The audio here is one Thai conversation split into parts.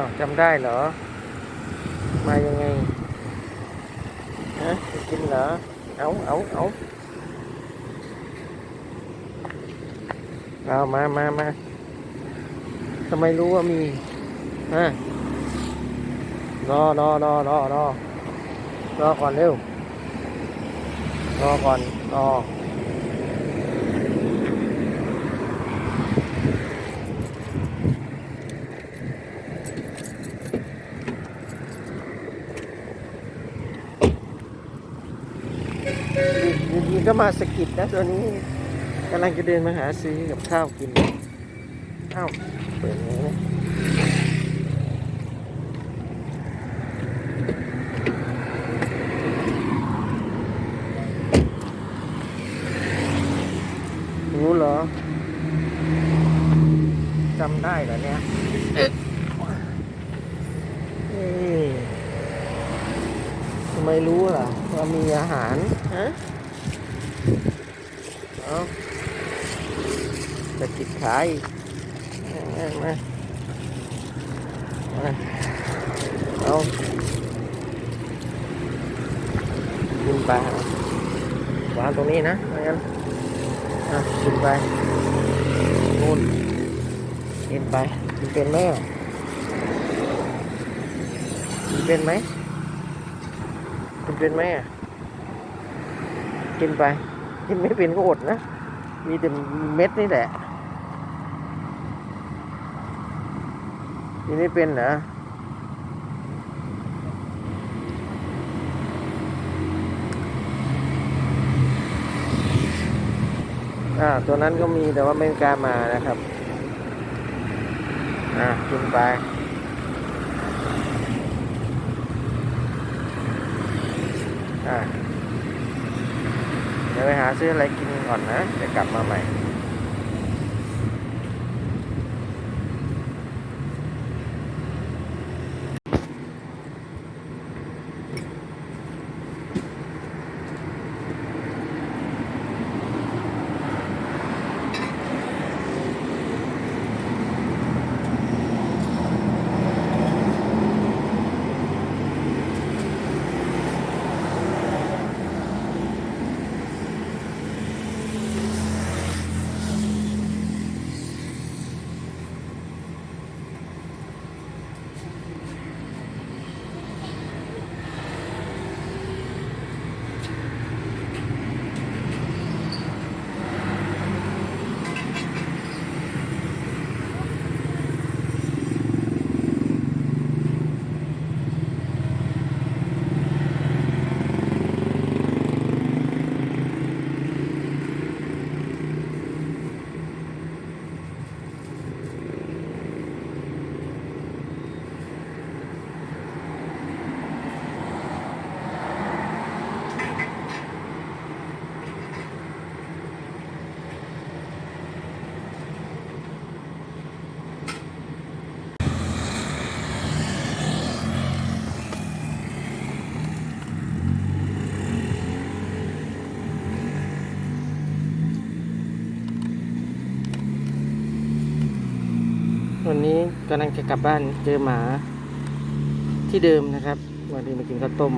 าวจำได้เหรอ มายังไงฮะจะกินเหรอ เอาเอาเอาเอามามามาทำไมรู้ว่ามีฮะรอรอรอรอรอรอก่อนเร็วรอก่อนรอ อยู่ดีๆ ก็มาสะกิดนะตัวนี้กำลังจะเดินมาหาซื้อกับข้าวกินอ้าวเปิดอย่างนี้นะรู้เหรอจำได้เหรอเนี่ยทำไมรู้ล่ะว่ามีอาหารฮะ เอาจะกิดขายมามามาเอากินไปวางตรงนี้นะไม่งั้นอะกินไปนู่นกินไปกินเป็นไหมอะกินเป็นไหมกินเป็นไหมอะกินไป กินไม่เป็นก็อดนะ มีแต่เม็ดนี่แหละ กินไม่เป็นเหรออ่าตัวนั้นก็มีแต่ว่าไม่กล้ามานะครับ อ่ากินไปอ่า ดี๋ยวไปหาซื้ออะไรกินก่อนนะ เดี๋ยวกลับมาใหม่ วันนี้กำลังจะกลับบ้านเจอหมาที่เดิมนะครับ วันนี้มากินข้าวต้ม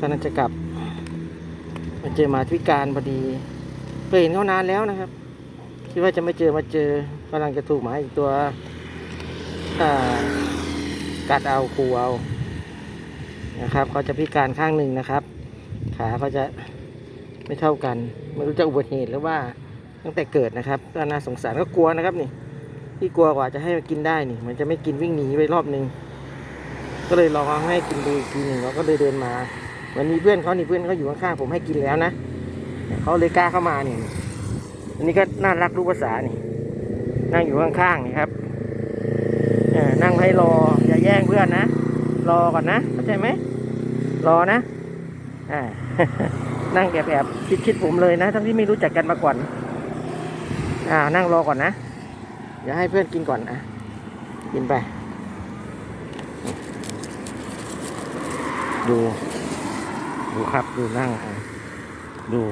กำลังจะกลับ มาเจอหมาพิการพอดีเคยเห็นเขานานแล้วนะครับคิดว่าจะไม่เจอมาเจอกำลังจะถูกหมาอีกตัวกัดเอาคูเอานะครับเขาจะพิการข้างหนึ่งนะครับ ขาเขาจะไม่เท่ากัน ไม่รู้จะอุบัติเหตุหรือว่าตั้งแต่เกิดนะครับก็น่าสงสารก็กลัวนะครับนี่ ที่กลัวกว่าจะให้มันกินได้นี่ มันจะไม่กินวิ่งหนีไปรอบนึง ก็เลยลองเอาให้กินดูอีกทีหนึ่งเราก็เลยเดินมามันมีเพื่อนเขานี่เพื่อนเขาอยู่ข้างๆผมให้กินแล้วนะเขาเลยกล้าเข้ามานี่อันนี้ก็น่ารักรู้ภาษานี่ นั่งอยู่ข้างๆนี่ครับนั่งให้รออย่าแย่งเพื่อนนะรอก่อนนะเข้าใจไหมรอนะอ่านั่งแอบๆชิดๆผมเลยนะ ทั้งที่ไม่รู้จักกันมาก่อนอ่านั่งรอก่อนนะ เดี๋ยวให้เพื่อนกินก่อนนะกินไป ดู ดูครับดูนั่งดู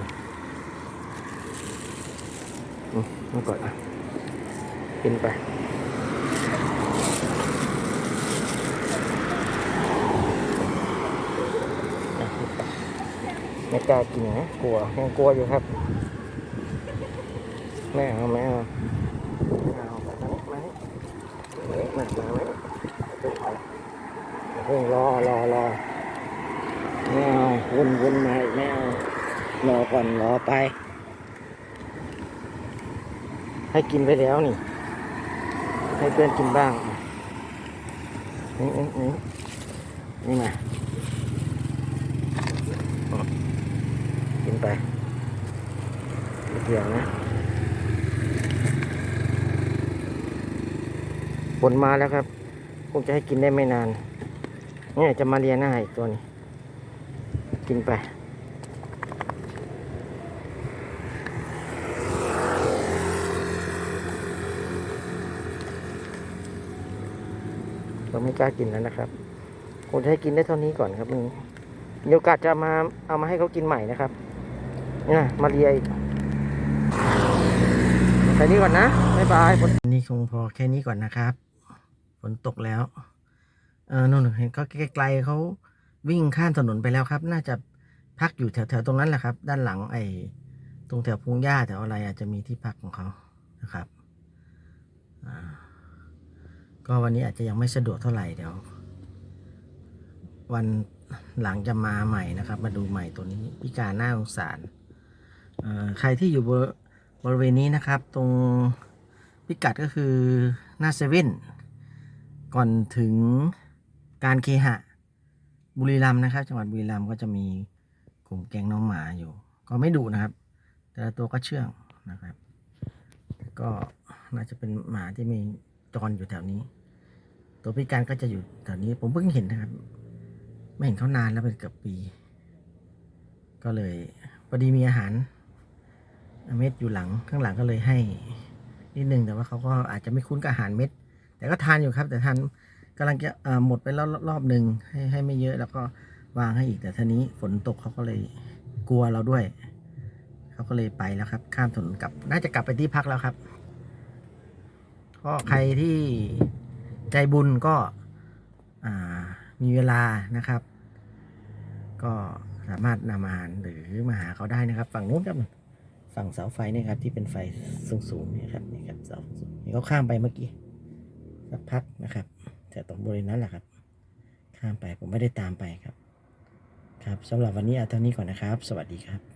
นี่ก่อนนะกินไปไม่กล้ากินนะกลัวยังกลัวอยู่ครับ แม่เอาแม่เอา มามามามาเพิ่งรอรอรอไม่เอาวนวนมาอีกไม่เอารอก่อนรอไป ให้กินไปแล้วนี่ ให้เพื่อนกินบ้างนี่นี่นี่นี่มากินไปเดี๋ยวนะ ผลมาแล้วครับคงจะให้กินได้ไม่นานเนี่ยจะมาเรียนหน้าอีกตัวนี้ กินไป เราไม่กล้ากินแล้วนะครับคงจะให้กินได้เท่านี้ก่อนครับมันมีโอกาสจะมาเอามาให้เขากินใหม่นะครับนี่นะมาเรียอีกแค่นี้ก่อนนะบ๊ายบายนี่คงพอแค่นี้ก่อนนะครับ ฝนตกแล้ว เออนู่นเห็นก็ไกลๆเขาวิ่งข้ามถนนไปแล้วครับ น่าจะพักอยู่แถวๆตรงนั้นแหละครับ ด้านหลังไอ้ตรงแถวพุงหญ้าแถวอะไรอาจจะมีที่พักของเขานะครับอ่าก็วันนี้อาจจะยังไม่สะดวกเท่าไหร่เดี๋ยว วันหลังจะมาใหม่นะครับ มาดูใหม่ตัวนี้พิการหน้าสงสารเอ่อใครที่อยู่บริบริเวณนี้นะครับ ตรงพิกัดก็คือหน้าเซเว่น ก่อนถึงการเคหะบุรีรัมย์นะครับ จังหวัดบุรีรัมย์ก็จะมีกลุ่มแก๊งน้องหมาอยู่ ก็ไม่ดุนะครับ แต่ละตัวก็เชื่องนะครับ ก็น่าจะเป็นหมาที่มีจรอยู่แถวนี้ ตัวพิการก็จะอยู่แถวนี้ ผมเพิ่งเห็นนะครับ ไม่เห็นเขานานแล้วเป็นเกือบปี ก็เลยพอดีมีอาหารเม็ดอยู่หลังข้างหลังก็เลยให้นิดนึงแต่ว่าเขาก็อาจจะไม่คุ้นกับอาหารเม็ด แต่ก็ทานอยู่ครับ แต่ทานกำลังจะหมดไปแล้วรอบหนึ่งให้ให้ไม่เยอะแล้วก็วางให้อีกแต่ทีนี้ฝนตกเขาก็เลยกลัวเราด้วยเขาก็เลยไปแล้วครับ ข้ามถนนกลับ น่าจะกลับไปที่พักแล้วครับก็ใครที่ใจบุญก็มีเวลานะครับ ก็สามารถนำอาหารหรือมาหาเขาได้นะครับ ฝั่งนู้นครับฝั่งเสาไฟนี่ครับที่เป็นไฟสูงๆนี่ครับนี่ครับเสาสูงนี่เขาข้ามไปเมื่อกี้ สักพักนะครับแต่ตรงบริเวณนั้นแหละครับ ข้ามไปผมไม่ได้ตามไปครับ ครับสำหรับวันนี้เอาเท่านี้ก่อนนะครับ สวัสดีครับ